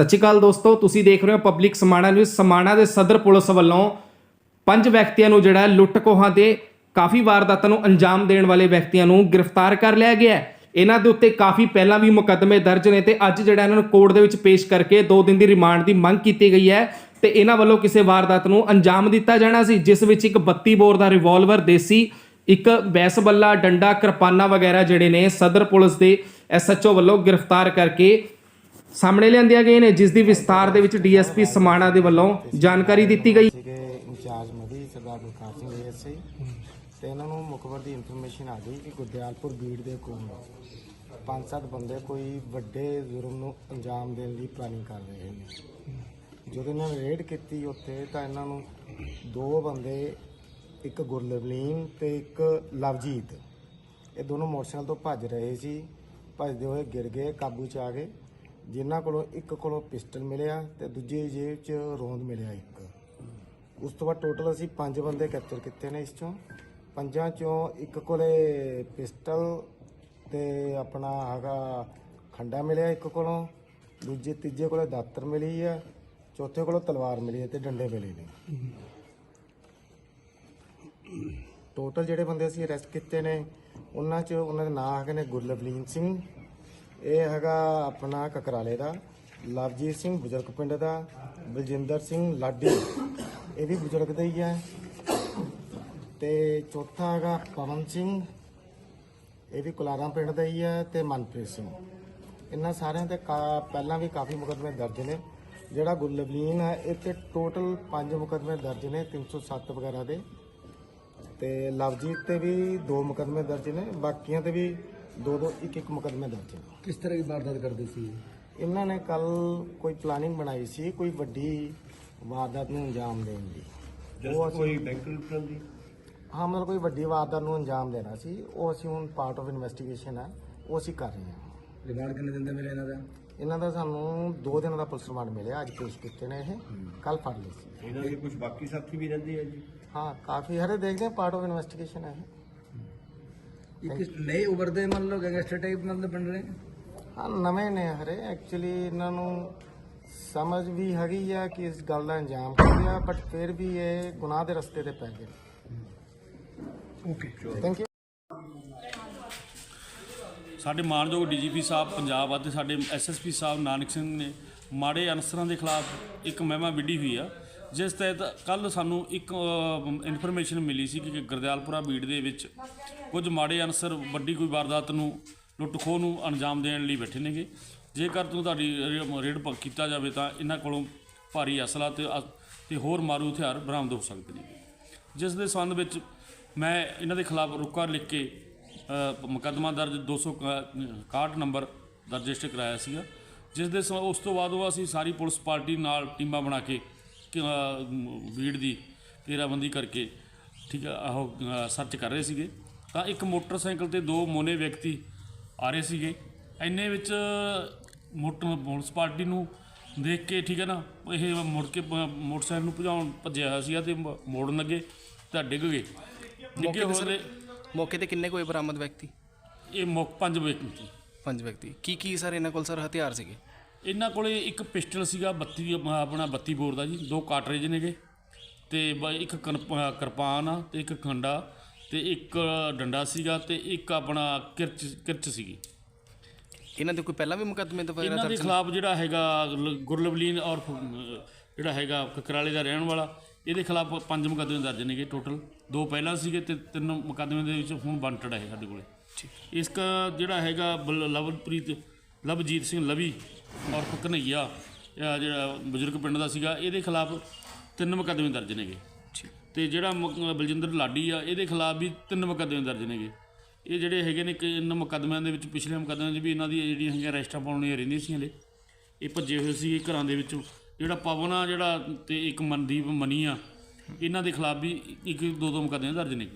ਸਤਿ ਸ਼੍ਰੀ ਅਕਾਲ ਦੋਸਤੋ, ਤੁਸੀਂ ਦੇਖ ਰਹੇ ਹੋ ਪਬਲਿਕ ਸਮਾਣਾ ਨਿਊਜ਼ ਸਮਾਣਾ ਦੇ ਸਦਰ ਪੁਲਿਸ ਵੱਲੋਂ ਪੰਜ ਵਿਅਕਤੀਆਂ ਨੂੰ ਜਿਹੜਾ ਹੈ ਲੁੱਟ ਖੋਹਾਂ ਦੇ ਕਾਫੀ ਵਾਰਦਾਤਾਂ ਨੂੰ ਅੰਜਾਮ ਦੇਣ ਵਾਲੇ ਵਿਅਕਤੀਆਂ ਨੂੰ ਗ੍ਰਿਫਤਾਰ ਕਰ ਲਿਆ ਗਿਆ ਹੈ। ਇਹਨਾਂ ਦੇ ਉੱਤੇ ਕਾਫੀ ਪਹਿਲਾਂ ਵੀ ਮੁਕੱਦਮੇ ਦਰਜ ਨੇ ਤੇ ਅੱਜ ਜਿਹੜਾ ਇਹਨਾਂ ਨੂੰ ਕੋਰਟ ਦੇ ਵਿੱਚ ਪੇਸ਼ ਕਰਕੇ 2 ਦਿਨ ਦੀ ਰਿਮਾਂਡ ਦੀ ਮੰਗ ਕੀਤੀ ਗਈ ਹੈ ਤੇ ਇਹਨਾਂ ਵੱਲੋਂ ਕਿਸੇ ਵਾਰਦਾਤ ਨੂੰ ਅੰਜਾਮ ਦਿੱਤਾ ਜਾਣਾ ਸੀ, ਜਿਸ ਵਿੱਚ ਇੱਕ 32 ਬੋਰ ਦਾ ਰਿਵਾਲਵਰ ਦੇਸੀ, ਇੱਕ ਬੈਸਬੱਲਾ ਡੰਡਾ, ਕਿਰਪਾਨਾ ਵਗੈਰਾ ਜਿਹੜੇ ਨੇ ਸਦਰ ਪੁਲਿਸ ਦੇ ਐਸਐਚਓ ਵੱਲੋਂ ਗ੍ਰਿਫਤਾਰ ਕਰਕੇ ਸਾਹਮਣੇ ਲਿਆਂਦੀਆਂ ਗਏ ਨੇ, ਜਿਸ ਦੀ ਵਿਸਤਾਰ ਦੇ ਵਿੱਚ ਡੀਐਸਪੀ ਸਮਾਣਾ ਦੇ ਵੱਲੋਂ ਜਾਣਕਾਰੀ ਦਿੱਤੀ ਗਈ। ਸੀਗੇ ਇੰਚਾਰਜ ਮਦੀ, ਸਰਦਾਰ ਬਲਕਾਰ ਸਿੰਘ ਏਐਸਆਈ ਤੇ ਇਹਨਾਂ ਨੂੰ ਮੁਖਬਰ ਦੀ ਇਨਫੋਰਮੇਸ਼ਨ ਆ ਗਈ ਕਿ ਗੁਰਦਿਆਲਪੁਰ ਬੀੜ ਦੇ ਕੋਲ ਪੰਜ ਸੱਤ ਬੰਦੇ ਕੋਈ ਵੱਡੇ ਜੁਰਮ ਨੂੰ ਅੰਜਾਮ ਦੇਣ ਦੀ ਪਲਾਨਿੰਗ ਕਰ ਰਹੇ ਨੇ। ਜਦੋਂ ਇਹਨਾਂ ਨੇ ਰੇਡ ਕੀਤੀ ਉੱਥੇ, ਤਾਂ ਇਹਨਾਂ ਨੂੰ ਦੋ ਬੰਦੇ, ਇੱਕ ਗੁਰਲਵਲੀਨ ਤੇ ਇੱਕ ਲਵਜੀਤ। ਇਹ ਦੋਨੋਂ ਮੋਟਰਸਾਈਕਲ ਤੋਂ ਭੱਜ ਰਹੇ ਸੀ। ਭੱਜਦੇ ਹੋਏ ਗਿਰ ਗਏ, ਕਾਬੂ ਚ ਆ ਗਏ। ਜਿਨ੍ਹਾਂ ਕੋਲੋਂ ਇੱਕ ਕੋਲੋਂ ਪਿਸਟਲ ਮਿਲਿਆ ਤੇ ਦੂਜੇ ਜੇਬ 'ਚ ਰੋਂਦ ਮਿਲਿਆ ਇੱਕ। ਉਸ ਤੋਂ ਬਾਅਦ ਟੋਟਲ ਅਸੀਂ ਪੰਜ ਬੰਦੇ ਕੈਪਚਰ ਕੀਤੇ ਨੇ ਇਸ ਚੋਂ। ਪੰਜਾਂ ਚੋਂ ਇੱਕ ਕੋਲੇ ਪਿਸਟਲ ਤੇ ਆਪਣਾ ਹੈਗਾ ਖੰਡਾ ਮਿਲਿਆ ਇੱਕ ਕੋਲੋਂ। ਦੂਜੇ, ਤੀਜੇ ਕੋਲੇ ਦਾਤਰ ਮਿਲੀ ਆ। ਚੌਥੇ ਕੋਲੋਂ ਤਲਵਾਰ ਮਿਲੀ ਹੈ ਤੇ ਡੰਡੇ ਮਿਲੇ ਨੇ। ਟੋਟਲ ਜਿਹੜੇ ਬੰਦੇ ਅਸੀਂ ਅਰੈਸਟ ਕੀਤੇ ਨੇ, ਉਹਨਾਂ 'ਚ ਉਹਨਾਂ ਦੇ ਨਾਂ ਹੈਗੇ ਨੇ ਗੁਰਲਵਲੀਨ ਸਿੰਘ ਇਹ ਹੈਗਾ ਆਪਣਾ ਕਕਰਾਲੇ ਦਾ, ਲਵਜੀਤ ਸਿੰਘ ਬਜ਼ੁਰਗ ਪਿੰਡ ਦਾ, ਬਲਜਿੰਦਰ ਸਿੰਘ ਲਾਡੀ। ਇਹ ਵੀ ਬਜ਼ੁਰਗ ਦਾ ਹੀ ਹੈ। ਤੇ ਚੌਥਾ ਹੈਗਾ ਪਵਨ ਸਿੰਘ। ਇਹ ਵੀ ਕੁਲਾਰਾਂ ਪਿੰਡ ਦਾ ਹੀ ਹੈ ਤੇ ਮਨਪ੍ਰੀਤ ਸਿੰਘ। ਇਹਨਾਂ ਸਾਰਿਆਂ ਤੇ ਕਾ- ਪਹਿਲਾਂ ਵੀ ਕਾਫੀ ਮੁਕੱਦਮੇ ਦਰਜ ਨੇ। ਜਿਹੜਾ ਗੁਰਲਵਲੀਨ ਹੈ, ਇਹ ਤੇ ਟੋਟਲ 5 ਮੁਕੱਦਮੇ ਦਰਜ ਨੇ 307 ਵਗੈਰਾ ਦੇ। ਤੇ ਲਵਜੀਤ ਤੇ ਵੀ ਦੋ ਮੁਕੱਦਮੇ ਦਰਜ ਨੇ, ਬਾਕੀਆਂ ਤੇ ਵੀ ਦੋ ਦੋ ਇੱਕ ਇੱਕ ਮੁਕੱਦਮੇ ਦਰਜ ਨੇ। ਕਿਸ ਤਰ੍ਹਾਂ ਦੀ ਵਾਰਦਾਤ ਕਰਦੇ ਸੀ ਇਹਨਾਂ ਨੇ ਕੱਲ ਕੋਈ ਪਲਾਨਿੰਗ ਬਣਾਈ ਸੀ ਕੋਈ ਵੱਡੀ ਵਾਰਦਾਤ ਨੂੰ ਅੰਜਾਮ ਦੇਣ ਦੀ। ਉਹ ਕੋਈ ਬੈਂਕ ਲੁੱਟਣ ਦੀ? ਹਾਂ ਮਤਲਬ ਕੋਈ ਵੱਡੀ ਵਾਰਦਾਤ ਨੂੰ ਅੰਜਾਮ ਦੇਣਾ ਸੀ। ਉਹ ਅਸੀਂ ਹੁਣ ਪਾਰਟ ਆਫ ਇਨਵੈਸਟੀਗੇਸ਼ਨ ਹੈ ਉਹ ਅਸੀਂ ਕਰ ਰਹੇ ਹਾਂ। ਰਿਮਾਂਡ ਕਿੰਨੇ ਦਿਨ ਦਾ ਮਿਲਿਆ ਇਹਨਾਂ ਦਾ? ਇਹਨਾਂ ਦਾ ਸਾਨੂੰ 2 ਦਿਨਾਂ ਦਾ ਪੁਲਿਸ ਰਿਮਾਂਡ ਮਿਲਿਆ ਅੱਜ ਪੇਸ਼ ਕੀਤੇ ਨੇ ਇਹ। ਕੱਲ ਫੜ ਲਏ ਸੀ। ਇਹਨਾਂ ਦੇ ਕੁਝ ਬਾਕੀ ਸਾਥੀ ਵੀ ਰਹਿੰਦੇ ਆ ਜੀ? ਹਾਂ ਕਾਫੀ ਹਰੇ ਦੇਖਦੇ ਹਾਂ ਪਾਰਟ ਆਫ ਇਨਵੈਸਟੀਗੇਸ਼ਨ ਹੈ ਇਹ। ਇੱਕ ਨਏ ਉਭਰਦੇ ਮੰਨ ਲਓ ਗੈਂਗਸਟਰ ਟਾਈਪ ਮਤਲਬ ਬਣ ਰਹੇ ਹਾਂ ਨਵੇਂ ਨੇ ਹਰੇ। ਐਕਚੁਅਲੀ ਇਹਨਾਂ ਨੂੰ ਸਮਝ ਵੀ ਹੈਗੀ ਆ ਕਿ ਇਸ ਗੱਲ ਦਾ ਅੰਜਾਮ ਕੀ ਆ ਬਟ ਫਿਰ ਵੀ ਇਹ ਗੁਨਾਹ ਦੇ ਰਸਤੇ ਤੇ ਪੈ ਗਏ। ਓਕੇ ਥੈਂਕ ਯੂ ਸਾਡੇ ਮਾਨਯੋਗ ਡੀਜੀਪੀ ਸਾਹਿਬ ਪੰਜਾਬ ਅਤੇ ਸਾਡੇ ਐਸਐਸਪੀ ਸਾਹਿਬ ਨਾਨਕ ਸਿੰਘ ਨੇ ਮਾੜੇ ਅਨਸਰਾਂ ਦੇ ਖਿਲਾਫ ਇੱਕ ਮਹਿਮਾ ਵਿੱਢੀ ਹੋਈ ਆ। ਜਿਸ ਤਹਿਤ ਕੱਲ ਸਾਨੂੰ ਇੱਕ ਇਨਫੋਰਮੇਸ਼ਨ ਮਿਲੀ ਸੀ ਕਿ ਗੁਰਦਿਆਲਪੁਰਾ ਬੀੜ ਦੇ ਵਿੱਚ ਕੁਝ ਮਾੜੇ ਅਨਸਰ, ਵੱਡੀ ਕੋਈ ਵਾਰਦਾਤ ਨੂੰ ਲੁੱਟ ਖੋਹ ਨੂੰ ਅੰਜਾਮ ਦੇਣ ਲਈ ਬੈਠੇ ਨੇਗੇ। ਜੇਕਰ ਤੂੰ ਤੁਹਾਡੀ ਰੇ- ਰੇਡ ਪ- ਕੀਤਾ ਜਾਵੇ ਤਾਂ ਇਹਨਾਂ ਕੋਲੋਂ ਭਾਰੀ ਅਸਲਾ ਤੇ ਅ- ਤੇ ਹੋਰ ਮਾਰੂ ਹਥਿਆਰ ਬਰਾਮਦ ਹੋ ਸਕਦੇ ਨੇ ਜਿਸ ਦੇ ਸੰਬੰਧ ਵਿੱਚ ਮੈਂ ਇਹਨਾਂ ਦੇ ਖਿਲਾਫ ਰੁਕਾ ਲਿਖ ਕੇ ਮੁਕੱਦਮਾ ਦਰਜ 261 ਨੰਬਰ ਰਜਿਸਟਰ ਕਰਾਇਆ ਸੀਗਾ। ਜਿਸ ਦੇ ਸਬੰ- ਉਸ ਤੋਂ ਬਾਅਦ ਉਹ ਅਸੀਂ ਸਾਰੀ ਪੁਲਿਸ ਪਾਰਟੀ ਨਾਲ ਟੀਮਾਂ ਬਣਾ ਕੇ ਭੀੜ ਦੀ ਘੇਰਾਬੰਦੀ ਕਰਕੇ ਠੀਕ ਆ ਉਹ ਸਰਚ ਕਰ ਰਹੇ ਸੀਗੇ। ਤਾਂ ਇੱਕ ਮੋਟਰਸਾਈਕਲ ਤੇ ਦੋ ਮੋਨੇ ਵਿਅਕਤੀ ਆ ਰਹੇ ਸੀਗੇ। ਇੰਨੇ ਵਿੱਚ ਮੋਟਰ ਪੁਲਿਸ ਪਾਰਟੀ ਨੂੰ ਦੇਖ ਕੇ ਠੀਕ ਹੈ ਨਾ ਇਹ ਮੁੜ ਕੇ ਮੋਟਰਸਾਈਕਲ ਨੂੰ ਭਜਾਉਣ ਭੱਜਿਆ ਹੋਇਆ ਸੀਗਾ ਤੇ ਮੋੜਨ ਲੱਗੇ ਤਾਂ ਡਿੱਗ ਗਏ। ਡਿੱਗੇ ਹੋਏ ਮੌਕੇ ਤੇ ਕਿੰਨੇ ਕੋਈ ਬਰਾਮਦ ਵਿਅਕਤੀ? ਇਹ ਮੁੱਖ ਪੰਜ ਵਿਅਕਤੀ। ਪੰਜ ਵਿਅਕਤੀ। ਕੀ ਕੀ ਸਰ ਇਹਨਾਂ ਕੋਲ ਸਰ ਹਥਿਆਰ ਸੀਗੇ? ਇਹਨਾਂ ਕੋਲੇ ਇੱਕ ਪਿਸਟਲ ਸੀਗਾ 32 ਆਪਣਾ 32 ਬੋਰ ਦਾ ਜੀ ਦੋ ਕਾਟਰੇਜ ਨੇਗੇ। ਤੇ ਬ- ਇੱਕ ਕਿਰਪ- ਕਿਰਪਾਨ ਆ ਤੇ ਇੱਕ ਖੰਡਾ ਤੇ ਇੱਕ ਡੰਡਾ ਸੀਗਾ ਤੇ ਇੱਕ ਆਪਣਾ ਕਿਰਚ ਕਿਰਚ ਸੀਗੀ। ਇਹਨਾਂ ਦੇ ਕੋਈ ਪਹਿਲਾਂ ਵੀ ਮੁਕੱਦਮੇ ਤੋਂ ਵਗੈਰਾ ਇਹਨਾਂ ਦੇ? ਖਿਲਾਫ ਜਿਹੜਾ ਹੈਗਾ ਗੁਰਲਵਲੀਨ ਔਰ ਜਿਹੜਾ ਹੈਗਾ ਕਕਰਾਲੇ ਦਾ ਰਹਿਣ ਵਾਲਾ ਇਹਦੇ ਖਿਲਾਫ ਪੰਜ ਮੁਕੱਦਮੇ ਦਰਜ ਨੇਗੇ ਟੋਟਲ। ਦੋ ਪਹਿਲਾਂ ਸੀਗੇ ਤੇ ਤਿੰਨ ਮੁਕੱਦਮੇ ਦੇ ਵਿੱਚ ਹੁਣ ਬੰਟਡ ਹੈ ਸਾਡੇ ਕੋਲੇ। ਇਸ ਦਾ ਜਿਹੜਾ ਹੈਗਾ ਲਵਪ੍ਰੀਤ ਲਵਜੀਤ ਸਿੰਘ ਲਵੀ ਔਰ ਕਨਈਆ ਇਹ ਜਿਹੜਾ ਬਜ਼ੁਰਗ ਪਿੰਡ ਦਾ ਸੀਗਾ ਇਹਦੇ ਖਿਲਾਫ ਤਿੰਨ ਮੁਕੱਦਮੇ ਦਰਜ ਨੇਗੇ। ਤੇ ਜਿਹੜਾ ਬਲਜਿੰਦਰ ਲਾਡੀ ਆ ਇਹਦੇ ਖਿਲਾਫ ਵੀ ਤਿੰਨ ਮੁਕੱਦਮੇ ਦਰਜ ਨੇਗੇ। ਇਹ ਜਿਹੜੇ ਹੈਗੇ ਨੇ ਕਿ ਇਹਨਾਂ ਮੁਕੱਦਮਿਆਂ ਦੇ ਵਿੱਚ ਪਿਛਲੇ ਮੁਕੱਦਮਿਆਂ 'ਚ ਵੀ ਇਹਨਾਂ ਦੀ ਜਿਹੜੀਆਂ ਹੈਗੀਆਂ ਅਰੈਸਟਾਂ ਪਾਉਣੀਆਂ ਰਹਿੰਦੀਆਂ ਸੀ ਹਲੇ। ਇਹ ਭੱਜੇ ਹੋਏ ਸੀ ਘਰਾਂ ਦੇ ਵਿੱਚੋਂ। ਜਿਹੜਾ ਪਵਨ ਆ ਜਿਹੜਾ ਤੇ ਇੱਕ ਮਨਦੀਪ ਮਨੀ ਆ ਇਹਨਾਂ ਦੇ ਖਿਲਾਫ ਵੀ ਇੱਕ ਦੋ ਦੋ ਮੁਕੱਦਮੇ ਦਰਜ ਨੇ